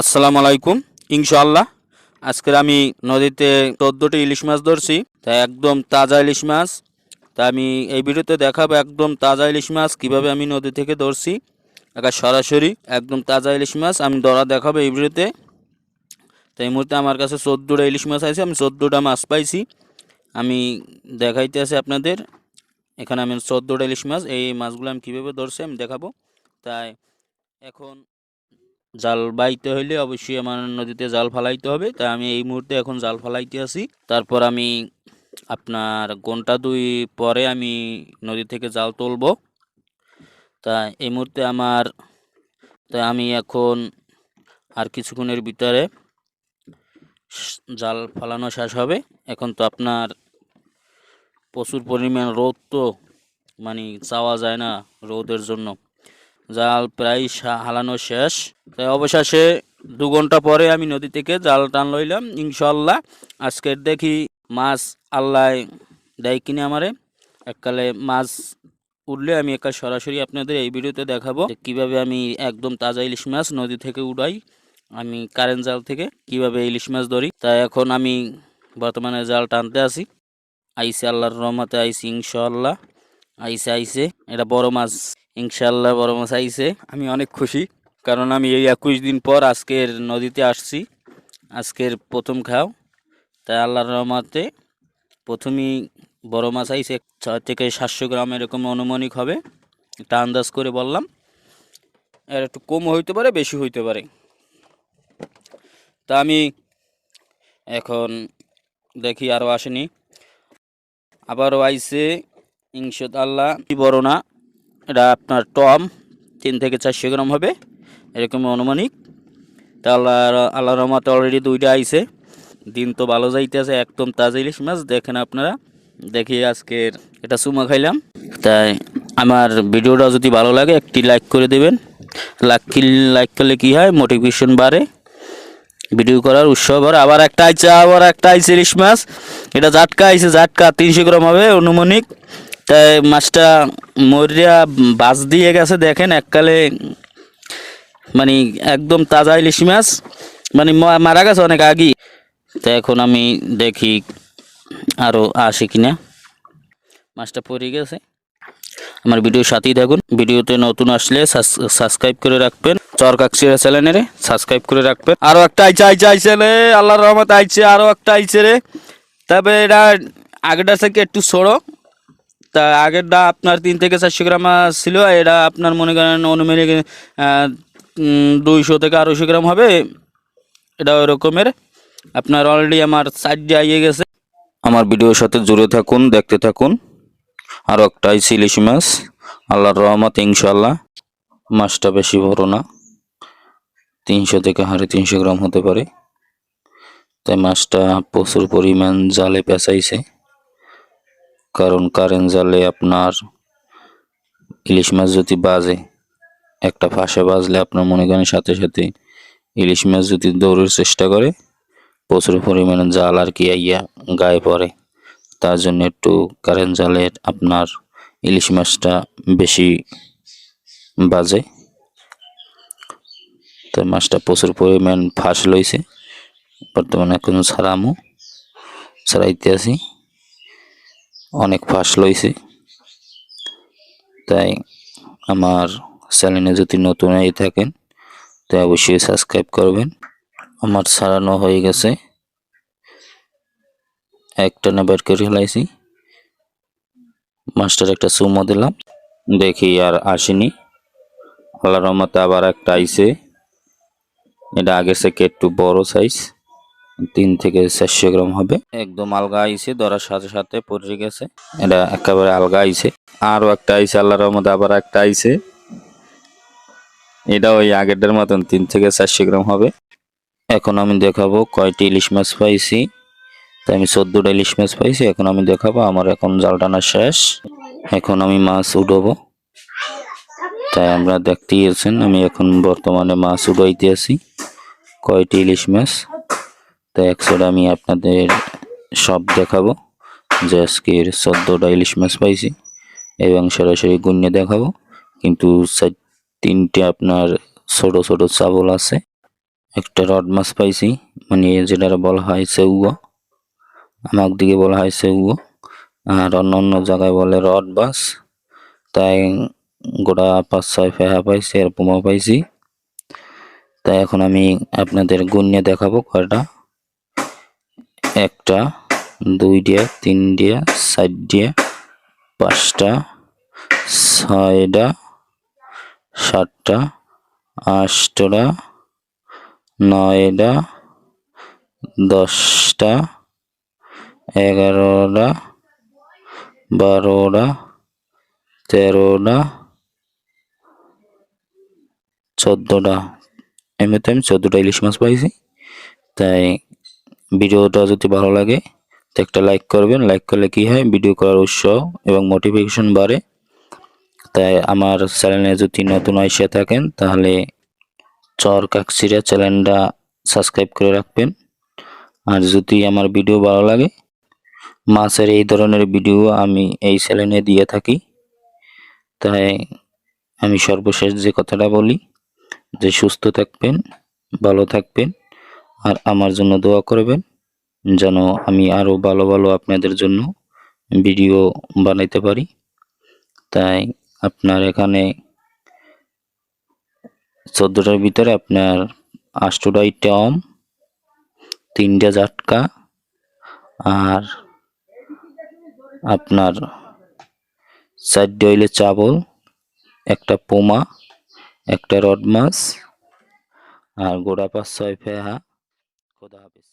আসসালামু আলাইকুম। ইনশাআল্লাহ, আজকের আমি নদীতে চোদ্দোটি ইলিশ মাছ ধরছি তা একদম তাজা ইলিশ মাছ। তা আমি এই ভিডিওতে দেখাবো একদম তাজা ইলিশ মাছ কীভাবে আমি নদী থেকে ধরছি। একা সরাসরি একদম তাজা ইলিশ মাছ, আমি ধরা দেখাবো এই ভিডিওতে। তো এই মুহূর্তে আমার কাছে চোদ্দোটা ইলিশ মাছ আছে, আমি চোদ্দোটা মাছ পাইছি। আমি দেখাইতে আছি আপনাদের, এখানে আমি চোদ্দোটা ইলিশ মাছ, এই মাছগুলো আমি কীভাবে ধরছি আমি দেখাবো। তাই এখন জাল বাইতে হইলে অবশ্যই আমার নদীতে জাল ফালাইতে হবে। তাই আমি এই মুহূর্তে এখন জাল ফালাইতে আছি। তারপর আমি আপনার ঘণ্টা দুই পরে আমি নদী থেকে জাল তুলবো। তা এই মুহূর্তে আমার তা আমি এখন আর কিছুক্ষণের ভিতরে জাল ফালানো শেষ হবে। এখন তো আপনার প্রচুর পরিমাণ রোদ তো মানে চাওয়া যায় না রোদের জন্য। জাল প্রায় হালানো শেষ। তাই অবশেষে দু ঘণ্টা পরে আমি নদী থেকে জাল টান লইলাম। ইনশাল্লাহ আজকে দেখি মাছ আল্লাহ দেয় কিনে আমারে। এককালে মাছ উঠলে আমি একা সরাসরি আপনাদের এই ভিডিওতে দেখাবো কীভাবে আমি একদম তাজা ইলিশ মাছ নদী থেকে উড়াই আমি কারেন্ট জাল থেকে কীভাবে ইলিশ মাছ ধরি। তাই এখন আমি বর্তমানে জাল টানতে আসি আইসে আল্লাহর রহমতে আইসি ইনশাল্লাহ আইসে আইসে, এটা বড় মাছ। ইনশাল্লাহ বড় মাছ আইসে আমি অনেক খুশি, কারণ আমি এই একুশ দিন পর আজকের নদীতে আসছি, আজকের প্রথম খাও। তাই আল্লাহর রহমতে প্রথমেই বড় মাছ আইসে ছয় থেকে সাতশো গ্রাম এরকম অনুমানিক হবে, এটা আন্দাজ করে বললাম। এর একটু কম হইতে পারে, বেশি হইতে পারে। তা আমি এখন দেখি, আরও আসেনি। আবারও আইসে ইনশাত আল্লাহ বড় না। এটা আপনার টম, তিন থেকে চারশো গ্রাম হবে। এরকম অনুমানিক তা আল্লাহ আল্লাহ রহমতে অলরেডি দুইটা আইছে। দিন তো ভালো যাইতেছে, একদম তাজা ইলিশ মাছ। দেখেন আপনারা, দেখি আজকের, এটা সুমা খাইলাম। তাই আমার ভিডিওটা যদি ভালো লাগে, একটি লাইক করে দেবেন। লাইক লাইক করলে কি হয়? মোটিভেশন বাড়ে। ভিডিও করার উৎসব আর আবার একটা আইছে, আবার একটা আইছে ইলিশ মাছ। এটা জাটকা আইছে, জাটকা তিনশো গ্রাম হবে অনুমানিক তাই মাছটা মরিয়া বাস দিয়ে গেছে, দেখেন এককালে মানে একদম তাজা ইলিশ মাছ মানে মারা গেছে অনেক আগেই। তো এখন আমি দেখি আরও আসে কিনা। মাছটা পড়ে গেছে। আমার ভিডিওর সাথেই থাকুন। ভিডিওতে নতুন আসলে সাবস্ক্রাইব করে রাখবেন। চরকাকসিরা চ্যানেলে সাবস্ক্রাইব করে রাখবেন। আরও একটা আইছে আইছে আইছে রে। আল্লাহর রহমত আইছে আরও একটা আইছে রে। তবে এটা আগেটা থেকে একটু সরো। তা আগেরটা আপনার তিন থেকে চারশো গ্রাম ছিল, এটা আপনার মনে করেন অনুমানিক দুইশো থেকে আড়াইশো গ্রাম হবে। এটা ওই রকমের। আপনার অলরেডি আমার সাইড আইয়ে গেছে। আমার ভিডিওর সাথে জুড়ে থাকুন, দেখতে থাকুন। আর একটা আইসি ইলিশ মাছ। আল্লাহর রহমত ইনশাল্লাহ মাছটা বেশি বড় না। তিনশো থেকে হাড়ে তিনশো গ্রাম হতে পারে। তাই মাছটা প্রচুর পরিমাণ জালে পেঁচাইছে। কারণ কারেন্ট জালে আপনার ইলিশ মাছ যদি বাজে, একটা ফাঁসে বাজলে আপনার মনে করেন সাথে সাথে ইলিশ মাছ যদি দৌড়ের চেষ্টা করে, প্রচুর পরিমাণে জাল আর কি আইয়া গায়ে পড়ে। তার জন্য একটু কারেন্ট জালের আপনার ইলিশ মাছটা বেশি বাজে। তো মাছটা প্রচুর পরিমাণ ফাঁস লইছে। বর্তমানে এখন ছাড়ামো, ছাড়াইতে আছি অনেক ফাঁস লইছে। তাই আমার চ্যানেলে যদি নতুন হয়ে থাকেন, তাই অবশ্যই সাবস্ক্রাইব করবেন। আমার সারানো হয়ে গেছে। একটা না বের করে ফেলাইছি। মাস্টার একটা সুমো দিলাম। দেখি আর আসেনি। আল্লাহ রহমতে আবার একটা আইছে। এটা আগের থেকে একটু বড় সাইজ তিন থেকে চারশো গ্রাম হবে। একদম আলগা আইছে, ধরার সাথে সাথে পড়ে গেছে। এটা একেবারে আলগা আইছে। আরও একটা আইছে আল্লাহ রহমতে আবার একটা আইছে। এটা ওই আগেরটার মতন তিন থেকে চারশো গ্রাম হবে। এখন আমি দেখাবো কয়টি ইলিশ মাছ পাইছি। তাই আমি চোদ্দোটা ইলিশ মাছ পাইছি, এখন আমি দেখাবো আমার এখন জাল টানা শেষ। এখন আমি মাছ উঠাবো। তাই আমরা দেখতেই আছেন, আমি এখন বর্তমানে মাছ উঠাইতে আছি। কয়টি ইলিশ মাছ? তাই একসাথে আমি আপনাদের সব দেখাবো। যে আজকের চোদ্দোটা ইলিশ মাছ পাইছি এবং সরাসরি গুণে দেখাবো। কিন্তু তিনটে আপনার ছোট ছোট চাবল আছে। একটা রড মাছ পাইছি মানে যেটা বলা হয় সেউয়া আমার দিকে বলা হয় সেউয়া আর অন্য অন্য জায়গায় বলে রড মাছ। তাই গোটা পাঁচ, ছয় ফেহা পাইছি আর পোমা পাইছি। তাই এখন আমি আপনাদের গুণে দেখাবো কয়টা। একটা দুই ডিয়া তিন ডিয়া তিনটা ডিয়া পাঁচটা ছয়টা সাতটা আটটা নয়টা দশটা এগারোটা বারোটা তেরোটা চোদ্দোটা এমনিতে আমি চোদ্দোটা ইলিশ মাছ পাইছি, তাই ভিডিওটা যদি ভালো লাগে, তো একটা লাইক করবেন। লাইক করলে কি হয়? ভিডিও করার উৎসাহ এবং মোটিভেশন বাড়ে। তাই আমার চ্যানেলে যদি নতুন এসে থাকেন, তাহলে চর কাকসিরা চ্যানেলটা সাবস্ক্রাইব করে রাখবেন। আর যদি আমার ভিডিও ভালো লাগে, মাছের এই ধরনের ভিডিও আমি এই চ্যানেলে দিয়ে থাকি। তাই আমি সর্বশেষ যে কথাটা বলি, যে সুস্থ থাকবেন, ভালো থাকবেন। আর আমার জন্য দোয়া করবেন, যেন আমি আরও ভালো ভালো আপনাদের জন্য ভিডিও বানাইতে পারি। তাই আপনার এখানে চোদ্দোটার ভিতরে আপনার আষ্টটাই টম, তিনটা জাটকা, আর আপনার চারটে হইলে চাবল, একটা পোমা, একটা রড মাছ, আর গোড়া পাঁচ ছয় ফেহা। খোদা হাফেজ